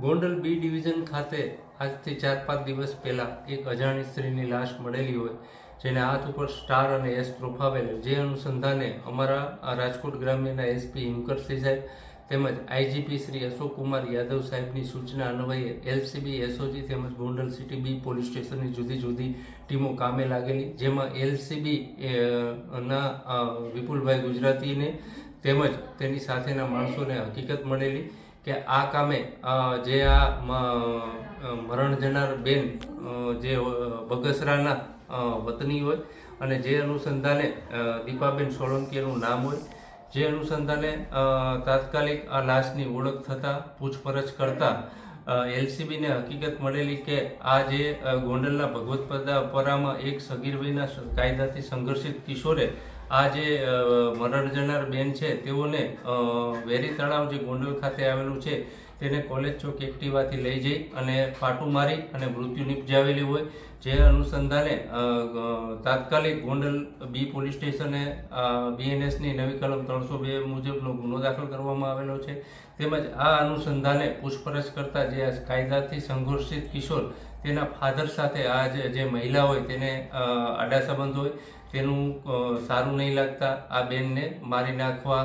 Gondal B division ખાતે આજથી ચાર પાંચ દિવસ પહેલા એક અજાણી સ્ત્રીની લાશ મળેલી હોય, જેને હાથ ઉપર સ્ટાર અને એસ પ્રોફાવેલ જે અનુસંધાને અમારા રાજકોટ ગ્રામ્યના એસપી હિમકરસિંહ સાહેબ તેમજ આઈજીપી શ્રી અશોક કુમાર યાદવ સાહેબની સૂચના અન્વયે એલસીબી એસઓજી તેમજ ગોંડલ સિટી બી પોલીસ સ્ટેશનની જુદી જુદી ટીમો કામે લાગેલી, જેમાં એલસીબી ના વિપુલભાઈ ગુજરાતીને તેમજ તેની સાથેના માણસોને હકીકત મળેલી. કે આ કામે જે આ મરણ જનાર બેન જે બગસરાના વતની હોય અને જે અનુસંધાને દીપાબેન સોલંકીનું નામ હોય, જે અનુસંધાને તાત્કાલિક આ લાશની ઓળખ થતાં, પૂછપરછ કરતા એલસીબીને હકીકત મળેલી કે આ જે ગોંડલના ભગવત પરામાં એક સગીર કાયદાથી સંઘર્ષિત કિશોરે આ જે અ, મરણ જનાર બેન છે તેઓને વેરી તળાવ જે ગોંડલ ખાતે આવેલું છે તેને કોલેજ ચોક એક્ટિવાથી લઈ જઈ અને પાટું મારી અને મૃત્યુ નિપજાવેલી હોય. જે અનુસંધાને તાત્કાલિક ગોંડલ બી પોલીસ સ્ટેશને બીએનએસની નવી કલમ ત્રણસો બે મુજબનો ગુનો દાખલ કરવામાં આવેલો છે. તેમજ આ અનુસંધાને પૂછપરછ કરતા જે કાયદાથી સંઘર્ષિત કિશોર તેના ફાધર સાથે આ જે મહિલા હોય તેને આડા સંબંધ હોય, તેનું સારું નહીં લાગતા. આ બેનને મારી નાખવા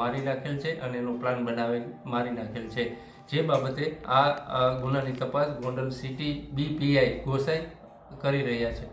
મારી નાખેલ છે અને એનો પ્લાન બનાવી મારી નાખેલ છે. જે બાબતે આ ગુનાની તપાસ ગોંડલ સિટી બીપીઆઈ ગોસાઈ કરી રહ્યા છે.